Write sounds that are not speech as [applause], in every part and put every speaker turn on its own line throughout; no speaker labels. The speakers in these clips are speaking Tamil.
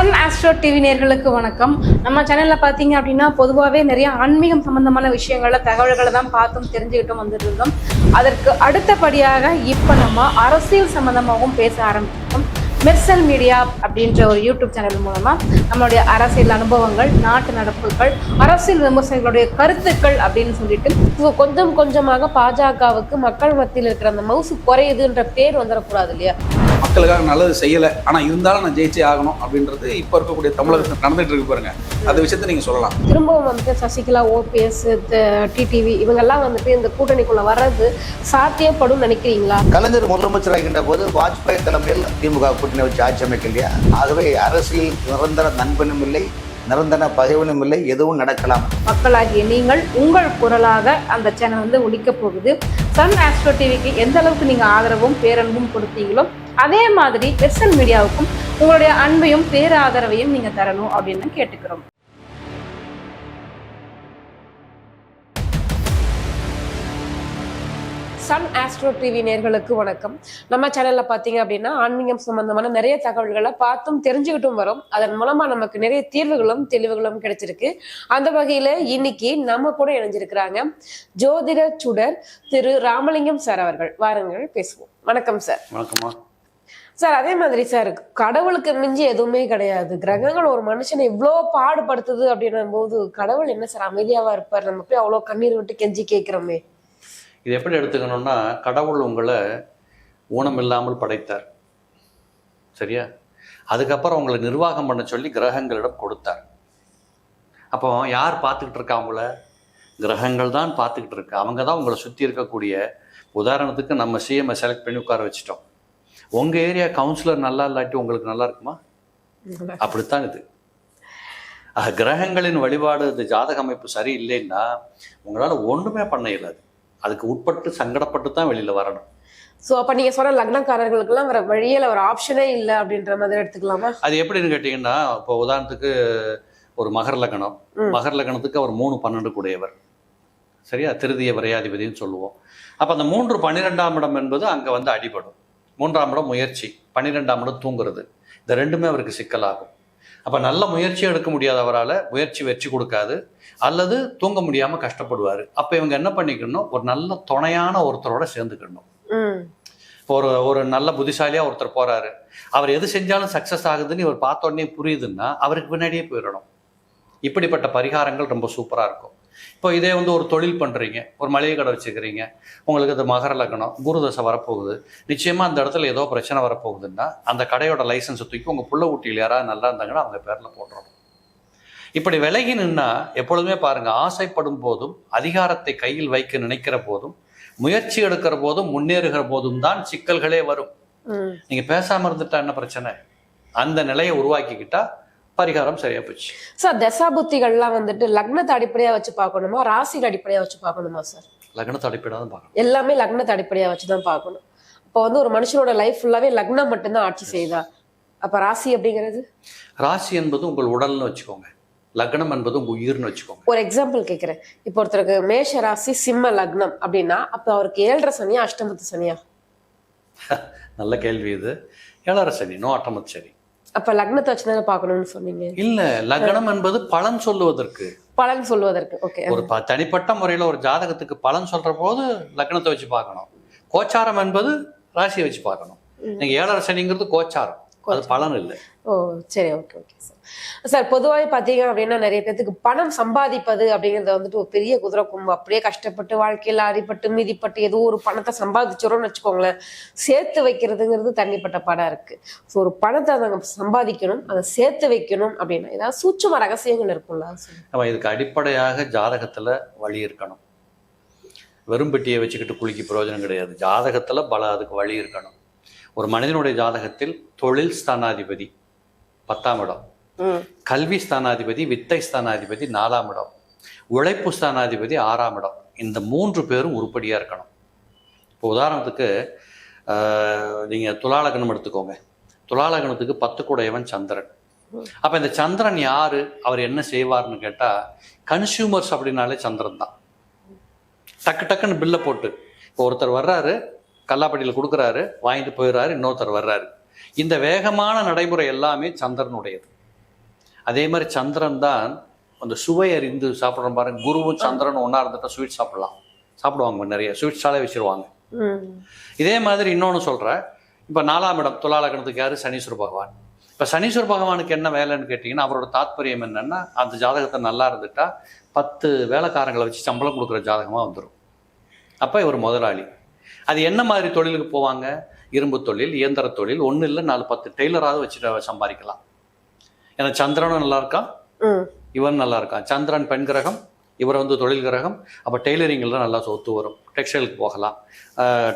சன் ஆஸ்ட்ரோ டிவி நேர்களுக்கு வணக்கம். நம்ம சேனலில் பார்த்தீங்க அப்படின்னா பொதுவாகவே நிறைய ஆன்மீகம் சம்மந்தமான விஷயங்கள தகவல்களை தான் பார்த்தும் தெரிஞ்சுக்கிட்டும் வந்துட்டு இருந்தோம் அதற்கு அடுத்தபடியாக இப்போ நம்ம அரசியல் சம்மந்தமாகவும் பேச ஆரம்பித்தோம் மெர்சல் மீடியா அப்படின்ற ஒரு யூடியூப் சேனல் மூலமாக நம்மளுடைய அரசியல் அனுபவங்கள் நாட்டு நடப்புகள் அரசியல் விமர்சகர்களுடைய கருத்துக்கள் அப்படின்னு சொல்லிட்டு கொஞ்சம் கொஞ்சமாக பாஜகவுக்கு மக்கள் மத்தியில் இருக்கிற அந்த மவுசு குறையுதுன்ற பேர் வந்துடக்கூடாது இல்லையா?
மக்களுக்காக நல்லது செய்யலை ஆனால் இருந்தாலும் நான் ஜெயிச்சே ஆகணும் அப்படின்றது இப்போ இருக்கக்கூடிய தமிழகத்தில் நடந்துட்டு இருக்கு பாருங்க. அந்த விஷயத்தை நீங்கள் சொல்லலாம்.
திரும்பவும் வந்துட்டு சசிகலா ஓபிஎஸ் டிடிவி இவங்கெல்லாம் வந்துட்டு இந்த கூட்டணிக்குள்ள வர்றது சாத்தியப்படும் நினைக்கிறீங்களா?
கலைஞர் முதலமைச்சர் ஆகின்ற போது வாஜ்பாய் தலைமையில் திமுக கூட்டணி வச்சு ஆட்சி அமைக்க இல்லையா ஆகவே அரசியல் நிரந்தர நண்பனும் இல்லை நிரந்தர பகைவனும் இல்லை எதுவும் நடக்கலாம்.
மக்களாகிய நீங்கள் உங்கள் குரலாக அந்த சேனல் வந்து ஒழிக்க போகுது. சன் ஆஸ்ட்ரோ டிவிக்கு எந்த அளவுக்கு நீங்க ஆதரவும் பேரன்பும் கொடுத்தீங்களோ அதே மாதிரி வெர்சன் மீடியாவுக்கும் உங்களுடைய அன்பையும் பேராதரவையும் நீங்க தரணும் அப்படின்னு கேட்டுக்கிறோம். சன் ஆஸ்ட்ரோ டிவி நேர்களுக்கு வணக்கம். நம்ம சேனல்ல பாத்தீங்க அப்படின்னா ஆன்மீகம் சம்பந்தமான நிறைய தகவல்களை பார்த்தும் தெரிஞ்சுக்கிட்டும் வரோம். அதன் மூலமா நமக்கு நிறைய தீர்வுகளும் தெளிவுகளும் கிடைச்சிருக்கு. அந்த வகையில இன்னைக்கு நம்ம கூட இணைஞ்சிருக்கிறாங்க ஜோதிட சுடர் திரு ராமலிங்கம் சார் அவர்கள். வாருங்கள் பேசுவோம். வணக்கம் சார்.
வணக்கம்மா.
சார் அதே மாதிரி சார் கடவுளுக்கு மிஞ்சி எதுவுமே கிடையாது. கிரகங்கள் ஒரு மனுஷனை இவ்வளோ பாடுபடுத்துது அப்படின்னும் போது கடவுள் என்ன சார் அமைதியாவா இருப்பார்? நம்ம போய் அவ்வளோ கண்ணீர் விட்டு கெஞ்சி கேட்குறோமே.
இது எப்படி எடுத்துக்கணும்னா கடவுள் உங்களை ஊனம் இல்லாமல் படைத்தார். சரியா? அதுக்கப்புறம் உங்களை நிர்வாகம் பண்ண சொல்லி கிரகங்களிடம் கொடுத்தார். அப்போ யார் பார்த்துக்கிட்டு இருக்கா அவங்கள கிரகங்கள் தான் பார்த்துக்கிட்டு இருக்கு. அவங்க தான் உங்களை சுற்றி இருக்கக்கூடிய. உதாரணத்துக்கு நம்ம சிஎம்ஐ செலக்ட் பண்ணி உட்கார வச்சிட்டோம். உங்கள் ஏரியா கவுன்சிலர் நல்லா இல்லாட்டி உங்களுக்கு நல்லா இருக்குமா? அப்படித்தான் இது. கிரகங்களின் வழிபாடு இது ஜாதக அமைப்பு சரியில்லைன்னா உங்களால் ஒன்றுமே பண்ண இயலாது. அதுக்கு உட்பட்டு சங்கடப்பட்டு தான் வெளியில் வரணும்.
சோ அப்ப நீங்க சொன்ன லக்னக்காரர்களுக்கெல்லாம் வேற வழியில ஒரு ஆப்ஷனே இல்லை அப்படின்ற மாதிரி எடுத்துக்கலாமா?
அது எப்படின்னு கேட்டிங்கன்னா இப்போ உதாரணத்துக்கு ஒரு மகர லக்னம். மகர லக்னத்துக்கு அவர் மூணு பன்னெண்டு கூடியவர். சரியா? திருதிய விரையாதிபதினு சொல்லுவோம். அப்போ அந்த மூன்று பன்னிரெண்டாம் இடம் என்பது அங்கே வந்து அடிபடும். மூன்றாம் இடம் முயற்சி பன்னிரெண்டாம் இடம் தூங்குறது. இந்த ரெண்டுமே அவருக்கு சிக்கலாகும். அப்போ நல்ல முயற்சி எடுக்க முடியாதவரால் முயற்சி வெற்றி கொடுக்காது. அல்லது தூங்க முடியாமல் கஷ்டப்படுவார். அப்போ இவங்க என்ன பண்ணிக்கணும்? ஒரு நல்ல துணையான ஒருத்தரோட சேர்ந்துக்கணும். ஒரு ஒரு நல்ல புத்திசாலியாக ஒருத்தர் போறாரு. அவர் எது செஞ்சாலும் சக்ஸஸ் ஆகுதுன்னு இவர் பார்த்த உடனே புரியுதுன்னா அவருக்கு பின்னாடியே போயிடணும். இப்படிப்பட்ட பரிகாரங்கள் ரொம்ப சூப்பராக இருக்கும். இப்போ இதே வந்து ஒரு தொழில் பண்ணுறீங்க ஒரு மளிகை கடை வச்சுக்கிறீங்க உங்களுக்கு அது மகர லக்னம் குரு தசை வரப்போகுது. நிச்சயமாக அந்த இடத்துல ஏதோ பிரச்சனை வரப்போகுதுன்னா அந்த கடையோட லைசன்ஸை தூக்கி உங்கள் புள்ள ஊட்டியில் யாராவது நல்லா இருந்தாங்கன்னா அவங்க பேரில் போட்டுறணும். இப்படி விலகி நின்னா எப்பொழுதுமே பாருங்க ஆசைப்படும் போதும் அதிகாரத்தை கையில் வைக்க நினைக்கிற போதும் முயற்சி எடுக்கிற போதும் முன்னேறுகிற போதும் தான் சிக்கல்களே வரும்.
ம்.
நீங்க பேசாம இருந்துட்டா என்ன பிரச்சனை? அந்த நிலையை உருவாக்கிக்கிட்டா பரிகாரம் சரியா போச்சு.
சார் தசாபுத்திகள்லாம் வந்துட்டு லக்னத்தை அடிப்படையா வச்சு பார்க்கணுமா? ராசிகள் அடிப்படையா வச்சு பார்க்கணுமா சார்
லக்னத்தை அடிப்படையாக தான் பார்க்கணும்.
எல்லாமே லக்னத்தை அடிப்படையா வச்சு தான் பார்க்கணும். அப்போ வந்து ஒரு மனுஷனோட லைஃப் ஃபுல்லாவே லக்னம் மட்டும்தான் ஆட்சி செய்யுதா அப்ப ராசி அப்படிங்கிறது?
ராசி என்பது உங்கள் உடல்னு வச்சுக்கோங்க. லக்னம் என்பது உங்க உயிர்னு வச்சுக்கோங்க.
ஒரு எக்ஸாம்பிள் கேட்குறேன் இப்போ ஒருத்தருக்கு மேஷ ராசி சிம்ம லக்னம் அப்படின்னா அப்போ அவருக்கு ஏழரை சனியா அஷ்டமத்து சனியா? [laughs]
நல்ல கேள்வி இது. ஏழரை சனி நோ அட்டமத் சனி.
அப்ப லக்னத்தை வச்சு தானே பார்க்கணும்னு சொன்னீங்க?
இல்ல லக்னம் என்பது பலன் சொல்லுவதற்கு.
பலன் சொல்வதற்கு ஓகே
ஒரு தனிப்பட்ட முறையில் ஒரு ஜாதகத்துக்கு பலன் சொல்ற போது லக்னத்தை வச்சு பார்க்கணும். கோச்சாரம் என்பது ராசியை வச்சு பார்க்கணும். நீங்க ஏழரை சனிங்கிறது கோச்சாரம். அது பலன் இல்லை.
ஓ சரி ஓகே ஓகே சார் சார் பொதுவாகவே பார்த்தீங்க அப்படின்னா நிறைய பேத்துக்கு பணம் சம்பாதிப்பது அப்படிங்கிறது வந்துட்டு ஒரு பெரிய குதிரை கும்பு அப்படியே கஷ்டப்பட்டு வாழ்க்கையில் அடிபட்டு மிதிப்பட்டு ஏதோ ஒரு பணத்தை சம்பாதிச்சிரோம்னு வச்சுக்கோங்களேன் சேர்த்து வைக்கிறதுங்கிறது தனிப்பட்ட படம் இருக்கு. ஸோ ஒரு பணத்தை நாங்கள் சம்பாதிக்கணும் அதை சேர்த்து வைக்கணும் அப்படின்னா ஏதாவது சூட்சும ரகசியங்கள் இருக்கும்ல அது.
நம்ம இதுக்கு அடிப்படையாக ஜாதகத்துல வழி இருக்கணும். வெறும் பெட்டியை வச்சுக்கிட்டு குளிக்க பிரயோஜனம் கிடையாது. ஜாதகத்துல பல அதுக்கு வழி இருக்கணும். ஒரு மனிதனுடைய ஜாதகத்தில் தொழில் ஸ்தானாதிபதி பத்தாம் இடம். கல்வி ஸ்தானாதிபதி வித்தை ஸ்தானாதிபதி நாலாம் இடம். உழைப்பு ஸ்தானாதிபதி ஆறாம் இடம். இந்த மூன்று பேரும் உருப்படியா இருக்கணும். இப்போ உதாரணத்துக்கு ஆஹ், நீங்க துலாலகணம் எடுத்துக்கோங்க. துலாலகணத்துக்கு பத்து கூடையவன் சந்திரன். அப்ப இந்த சந்திரன் யாரு? அவர் என்ன செய்வார்னு கேட்டா கன்சியூமர்ஸ் அப்படின்னாலே சந்திரன் தான். டக்கு டக்குன்னு பில்லை போட்டு. இப்போ ஒருத்தர் வர்றாரு கல்லாப்பட்டியில் கொடுக்குறாரு வாங்கிட்டு போயிடுறாரு இன்னொருத்தர் வர்றாரு. இந்த வேகமான நடைமுறை எல்லாமே சந்திரனுடையது. அதே மாதிரி சந்திரன் தான் அந்த சுவை அறிந்து சாப்பிட்றோம் பாருங்க. குருவும் சந்திரனும் ஒன்றா இருந்துட்டா ஸ்வீட் சாப்பிடலாம். சாப்பிடுவாங்க நிறைய. ஸ்வீட் ஸ்டாலே வச்சிருவாங்க. இதே மாதிரி இன்னொன்று சொல்கிறேன் இப்போ நாலாம் இடம் துலா லக்னத்துக்கு யார்? சனீஸ்வர பகவான். இப்போ சனீஸ்வர பகவானுக்கு என்ன வேலைன்னு கேட்டிங்கன்னா அவரோட தாத்பரியம் என்னன்னா அந்த ஜாதகத்தை நல்லா இருந்துட்டா பத்து வேலைக்காரங்களை வச்சு சம்பளம் கொடுக்குற ஜாதகமாக வந்துடும் அப்போ இவர் முதலாளி. அது என்ன மாதிரி தொழிலுக்கு போவாங்க? இரும்பு தொழில் இயந்திர தொழில் ஒன்றும் இல்லை நாலு பத்து டெய்லராவது வச்சுட்டு சம்பாதிக்கலாம். ஏன்னா சந்திரனும் நல்லா இருக்கான். இவன் நல்லா இருக்கான். சந்திரன் பெண் கிரகம் இவர் வந்து தொழில் கிரகம். அப்போ டெய்லரிங்கில் நல்லா சொத்து வரும். டெக்ஸ்டைலுக்கு போகலாம்.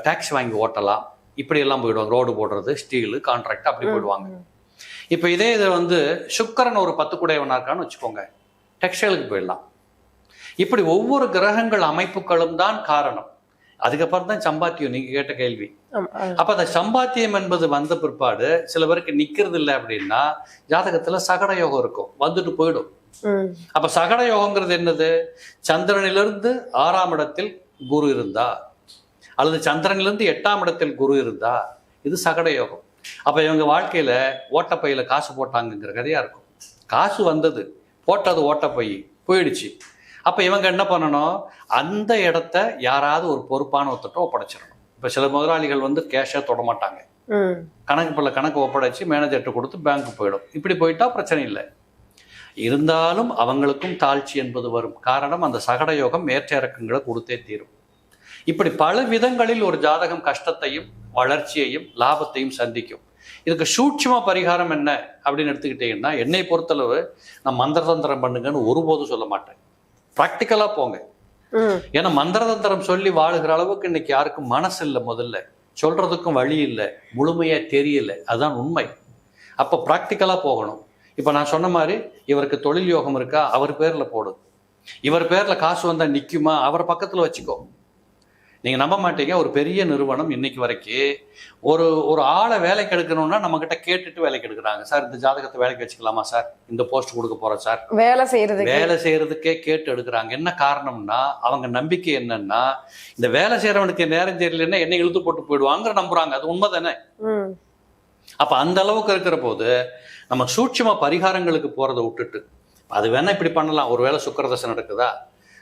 டேக்ஸ் வாங்கி ஓட்டலாம். இப்படி எல்லாம் போயிடுவாங்க. ரோடு போடுறது ஸ்டீலு கான்ட்ராக்ட் அப்படி போயிடுவாங்க. இப்போ இதே இது வந்து சுக்கரன் ஒரு பத்து குடையவனா இருக்கான்னு வச்சுக்கோங்க. டெக்ஸ்டைலுக்கு போயிடலாம். இப்படி ஒவ்வொரு கிரகங்கள் அமைப்புகளும் தான் காரணம். அதுக்கப்புறம் தான் சம்பாத்தியம் நீங்க கேட்ட கேள்வி. அப்ப அந்த சம்பாத்தியம் என்பது வந்த பிற்பாடு சில பேருக்கு நிக்கிறது இல்லை அப்படின்னா ஜாதகத்துல சகட யோகம் இருக்கும். வந்துட்டு போயிடும். அப்ப சகட யோகங்கிறது என்னது? சந்திரனிலிருந்து ஆறாம் இடத்தில் குரு இருந்தா அல்லது சந்திரனிலிருந்து எட்டாம் இடத்தில் குரு இருந்தா இது சகட யோகம். அப்ப இவங்க வாழ்க்கையில ஓட்டப்பையில காசு போட்டாங்கங்கிற கதையா இருக்கும். காசு வந்தது போட்டது ஓட்டப்பை போயிடுச்சு. அப்ப இவங்க என்ன பண்ணணும்? அந்த இடத்த யாராவது ஒரு பொறுப்பான ஒருத்தட்ட ஒப்படைச்சிடணும். இப்ப சில முதலாளிகள் வந்து கேஷா தொட மாட்டாங்க.
ம்.
கணக்கு பிள்ளை கணக்கு ஒப்படைச்சு மேனேஜர்கிட்ட கொடுத்து பேங்க் போயிடும். இப்படி போயிட்டா பிரச்சனை இல்லை. இருந்தாலும் அவங்களுக்கும் தாழ்ச்சி என்பது வரும். காரணம் அந்த சகட யோகம் ஏற்ற இறக்கங்களை கொடுத்தே தீரும். இப்படி பல விதங்களில் ஒரு ஜாதகம் கஷ்டத்தையும் வளர்ச்சியையும் லாபத்தையும் சந்திக்கும். இதுக்கு சூட்சும பரிகாரம் என்ன? அப்படின்னு எடுத்துக்கிட்டீங்கன்னா என்னை பொறுத்தளவு நான் மந்திரதந்திரம் பண்ணுங்கன்னு ஒருபோதும் சொல்ல மாட்டேன். ப்ராக்டிக்கலாக போங்க. ஏன்னா மந்திரதந்திரம் சொல்லி வாழுகிற அளவுக்கு இன்னைக்கு யாருக்கும் மனசு இல்லை முதல்ல. சொல்றதுக்கும் வழி இல்லை. முழுமையா தெரியல. அதுதான் உண்மை. அப்போ ப்ராக்டிக்கலாக போகணும். இப்போ நான் சொன்ன மாதிரி இவருக்கு தொழில் யோகம் இருக்கா? அவர் பேர்ல போடு. இவர் பேர்ல காசு வந்தா நிக்குமா? அவர் பக்கத்துல வச்சுக்கோ. நீங்க நம்ப மாட்டீங்க. ஒரு பெரிய நிறுவனம் இன்னைக்கு வரைக்கும் ஒரு ஒரு ஆளை வேலைக்கு எடுக்கணும்னா நம்ம கிட்ட கேட்டுட்டு வேலைக்கு எடுக்கிறாங்க. சார் இந்த ஜாதகத்தை வேலைக்கு வச்சுக்கலாமா சார்? இந்த போஸ்ட் கொடுக்க போறோம் சார்.
வேலை செய்யறதுக்கு.
வேலை செய்யறதுக்கே கேட்டு எடுக்கிறாங்க. என்ன காரணம்னா அவங்க நம்பிக்கை என்னன்னா இந்த வேலை செய்யறவனுக்கு நேரம் தெரியலன்னா என்ன இழுத்து போட்டு போயிடுவாங்க நம்புறாங்க. அது உண்மைதானே
ம்.
அப்ப அந்த அளவுக்கு இருக்கிற போது நம்ம சூட்சும பரிகாரங்களுக்கு போறதை விட்டுட்டு அது வேணா இப்படி பண்ணலாம். ஒருவேளை சுக்கரதசை நடக்குதா?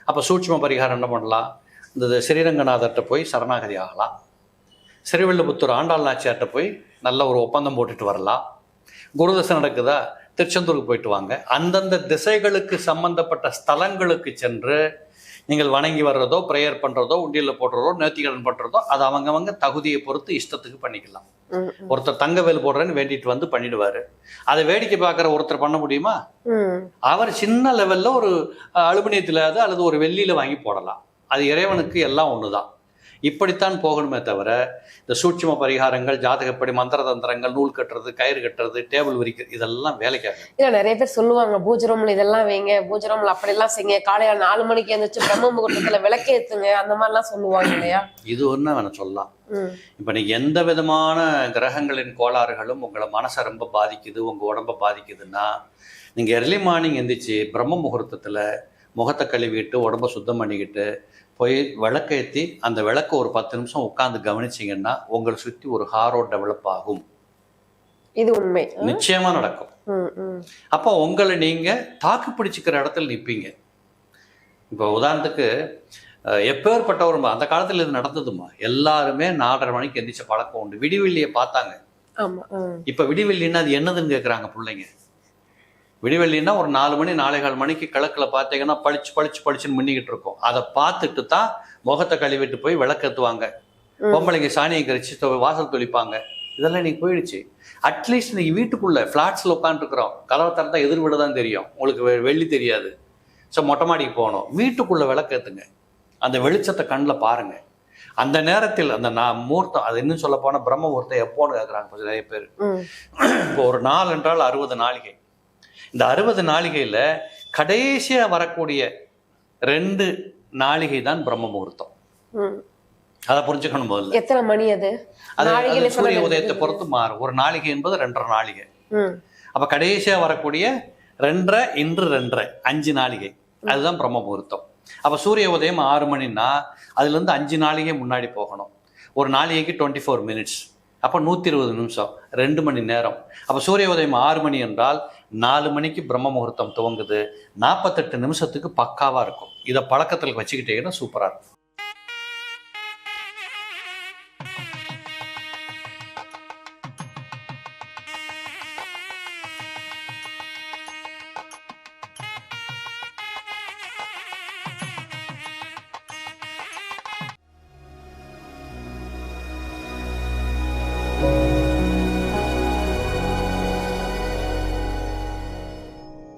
அப்ப சூட்சும பரிகாரம் என்ன பண்ணலாம்? இந்த ஸ்ரீரங்கநாதர்கிட்ட போய் சரணாகதி ஆகலாம். ஸ்ரீவில்லிபுத்தூர் ஆண்டாள் நாச்சியார்கிட்ட போய் நல்ல ஒரு ஒப்பந்தம் போட்டுட்டு வரலாம். குருதசை நடக்குதா? திருச்செந்தூருக்கு போயிட்டு வாங்க. அந்தந்த திசைகளுக்கு சம்பந்தப்பட்ட ஸ்தலங்களுக்கு சென்று நீங்கள் வணங்கி வர்றதோ ப்ரேயர் பண்றதோ உண்டியல்ல போடுறதோ நேர்த்திக்கடன் பண்றதோ அது அவங்கவங்க தகுதியை பொறுத்து இஷ்டத்துக்கு பண்ணிக்கலாம். ஒருத்தர் தங்க வேல் போடுறேன்னு வேண்டிட்டு வந்து பண்ணிடுவாரு. அதை வேடிக்கை பார்க்குற ஒருத்தர் பண்ண முடியுமா? அவர் சின்ன லெவல்ல ஒரு அஹ், அலுமினியத்திலாவது அல்லது ஒரு வெள்ளியில வாங்கி போடலாம். அது இறைவனுக்கு எல்லாம் ஒண்ணுதான். இப்படித்தான் போகணுமே தவிர இந்த சூட்சும பரிகாரங்கள் ஜாதகப்படி மந்திர தந்திரங்கள் நூல் கட்டுறது கயிறு கட்டுறது டேபிள் விரிக்கிறது இதெல்லாம் வேலைக்காக.
இல்ல நிறைய பேர் சொல்லுவாங்க பூஜை ரூம்ல இதெல்லாம் வைங்க பூஜை ரூம்ல அப்படி எல்லாம் செய்யுங்க காலையில நாலு மணிக்கு எழுந்திரிச்சு பிரம்ம முகூர்த்தத்துல விளக்கேத்துங்க அந்த மாதிரி எல்லாம் சொல்லுவாங்க இல்லையா?
இது ஒன்று வேணும் சொல்லலாம். இப்போ நீங்கள் எந்த விதமான கிரகங்களின் கோளாறுகளும் உங்களை மனசை ரொம்ப பாதிக்குது உங்கள் உடம்ப பாதிக்குதுன்னா நீங்கள் early மார்னிங் எந்திரிச்சு பிரம்ம முகூர்த்தத்தில் முகத்தை கழுவிட்டு உடம்ப சுத்தம் பண்ணிக்கிட்டு போய் விளக்கேற்றி அந்த விளக்கு ஒரு பத்து நிமிஷம் உட்காந்து கவனிச்சிங்கன்னா உங்களை சுற்றி ஒரு ஹாரோ டெவலப் ஆகும்.
இது உண்மை.
நிச்சயமா நடக்கும். அப்போ உங்களை நீங்கள் தாக்கு பிடிச்சிக்கிற இடத்துல நிற்பீங்க இப்போ உதாரணத்துக்கு அஹ், எப்பேற்பட்ட ஒரு ம- அந்த காலத்தில் இது நடந்ததுமா? எல்லாருமே நாலரை மணிக்கு எந்திரிச்ச பழக்கம் உண்டு. விடிவெள்ளியை பார்த்தாங்க. இப்போ விடிவெள்ளின்னா அது என்னதுன்னு கேட்குறாங்க பிள்ளைங்க. விடிவெள்ளின்னா ஒரு நாலு மணி நாலே கால் மணிக்கு கிழக்கில் பார்த்தீங்கன்னா பளிச்சு பளிச்சு பளிச்சுன்னு மின்னிக்கிட்டு இருக்கும். அதை பார்த்துட்டு தான் முகத்தை கழுவிட்டு போய் விளக்கேற்றுவாங்க
ம்.
பொம்பளைங்க சாணியை கரிச்சு வாசல் தொளிப்பாங்க. இதெல்லாம் இன்னைக்கு போயிடுச்சு. அட்லீஸ்ட் இன்னைக்கு வீட்டுக்குள்ள ஃப்ளாட்ஸில் உட்காந்துருக்குறோம் கதவை திறந்தா எதிர் வீடு தான் தெரியும். உங்களுக்கு வெள்ளி தெரியாது. ஸோ மொட்டை மாடிக்கு போகணும். வீட்டுக்குள்ள விளக்கேத்துங்க. அந்த வெளிச்சத்தை கண்ணில் பாருங்க. அந்த நேரத்தில் அந்த நான் முகூர்த்தம் அது இன்னும் சொல்ல போனால் பிரம்ம முகூர்த்தம் எப்போன்னு கேட்குறாங்க கொஞ்சம் நிறைய பேர். இப்போ ஒரு நாள் என்றால் அறுபது நாளிகை. இந்த அறுபது நாளிகையில் கடைசியாக வரக்கூடிய ரெண்டு நாளிகை தான் பிரம்ம முகூர்த்தம். அதை புரிஞ்சுக்கணும் முதல்ல.
எத்தனை மணி அது?
அது சூரிய உதயத்தை பொறுத்து மாறும். ஒரு நாளிகை என்பது ரெண்டரை நாளிகை. அப்ப கடைசியா வரக்கூடிய ரெண்டரை இன்று ரெண்டரை அஞ்சு நாளிகை. அதுதான் பிரம்ம முகூர்த்தம். அப்ப சூரிய உதயம் ஆறு மணின்னா அதுல இருந்து அஞ்சு நாளிகை முன்னாடி போகணும். ஒரு நாளிகைக்கு டுவெண்ட்டி ஃபோர் மினிட்ஸ் அப்போ நூற்றி இருபது நிமிஷம் ரெண்டு மணி நேரம். அப்போ சூரிய உதயம் ஆறு மணி என்றால் நாலு மணிக்கு பிரம்ம முகூர்த்தம் துவங்குது. நாற்பத்தெட்டு நிமிஷத்துக்கு பக்காவாக இருக்கும். இதை பழக்கத்தில் வச்சுக்கிட்டீங்கன்னா சூப்பராக இருக்கும்.